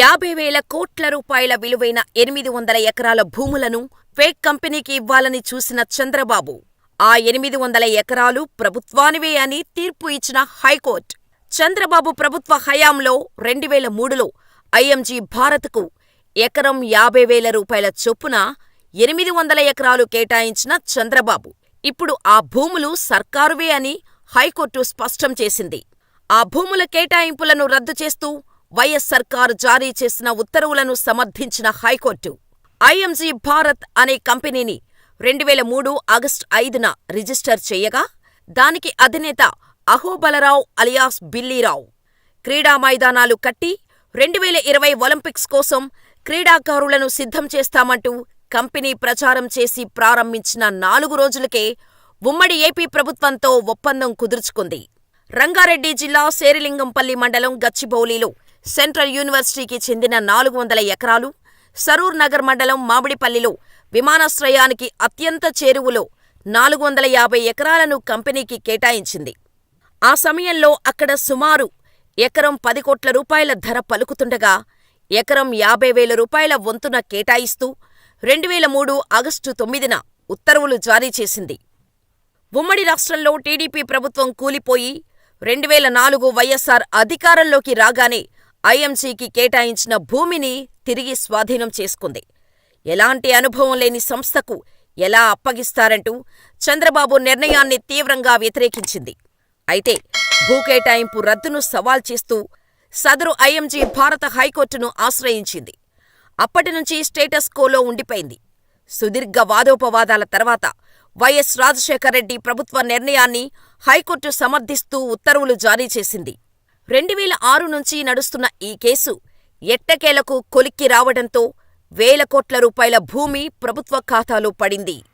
యాభై వేల కోట్ల రూపాయల విలువైన ఎనిమిది వందల ఎకరాల భూములను ఫేక్ కంపెనీకి ఇవ్వాలని చూసిన చంద్రబాబు, ఆ ఎనిమిది వందల ఎకరాలు ప్రభుత్వానివే అని తీర్పు ఇచ్చిన హైకోర్టు, చంద్రబాబు ప్రభుత్వ హయాంలో రెండువేల మూడులో ఐఎంజీ భారత్కు ఎకరం యాభై వేల రూపాయల చొప్పున ఎనిమిది వందల ఎకరాలు కేటాయించిన చంద్రబాబు, ఇప్పుడు ఆ భూములు సర్కారువే అని హైకోర్టు స్పష్టం చేసింది. ఆ భూముల కేటాయింపులను రద్దు చేస్తూ వైఎస్ సర్కార్ జారీ చేసిన ఉత్తర్వులను సమర్థించిన హైకోర్టు, ఐఎంజీ భారత్ అనే కంపెనీని రెండువేల మూడు ఆగస్టు ఐదున రిజిస్టర్ చేయగా, దానికి అధినేత అహోబలరావు అలియాస్ బిల్లీరావు, క్రీడా మైదానాలు కట్టి రెండువేల ఇరవై ఒలింపిక్స్ కోసం క్రీడాకారులను సిద్ధం చేస్తామంటూ కంపెనీ ప్రచారం చేసి ప్రారంభించిన నాలుగు రోజులకే ఉమ్మడి ఏపీ ప్రభుత్వంతో ఒప్పందం కుదుర్చుకుంది. రంగారెడ్డి జిల్లా శేరిలింగంపల్లి మండలం గచ్చిబౌలిలో సెంట్రల్ యూనివర్సిటీకి చెందిన నాలుగు వందల ఎకరాలు, సరూర్ నగర్ మండలం మామిడిపల్లిలో విమానాశ్రయానికి అత్యంత చేరువలో నాలుగు వందల యాభై ఎకరాలను కంపెనీకి కేటాయించింది. ఆ సమయంలో అక్కడ సుమారు ఎకరం పది కోట్ల రూపాయల ధర పలుకుతుండగా, ఎకరం యాభై వేల రూపాయల వంతున కేటాయిస్తూ రెండువేల మూడు ఆగస్టు తొమ్మిదిన ఉత్తర్వులు జారీ చేసింది. ఉమ్మడి రాష్ట్రంలో టీడీపీ ప్రభుత్వం కూలిపోయి రెండువేల నాలుగు వైఎస్సార్ అధికారంలోకి రాగానే ఐఎంజీకి కేటాయించిన భూమిని తిరిగి స్వాధీనం చేసుకుంది. ఎలాంటి అనుభవం లేని సంస్థకు ఎలా అప్పగిస్తారంటూ చంద్రబాబు నిర్ణయాన్ని తీవ్రంగా వ్యతిరేకించింది. అయితే భూ కేటాయింపు రద్దును సవాల్ చేస్తూ సదరు ఐఎంజీ భారత హైకోర్టును ఆశ్రయించింది. అప్పటినుంచి స్టేటస్ కోలో ఉండిపోయింది. సుదీర్ఘ వాదోపవాదాల తర్వాత వైఎస్ రాజశేఖరరెడ్డి ప్రభుత్వ నిర్ణయాన్ని హైకోర్టు సమర్థిస్తూ ఉత్తర్వులు జారీ చేసింది. రెండువేల ఆరు నుంచి నడుస్తున్న ఈ కేసు ఎట్టకేలకు కొలిక్కి రావడంతో వేల కోట్ల రూపాయల భూమి ప్రభుత్వ ఖాతాలో పడింది.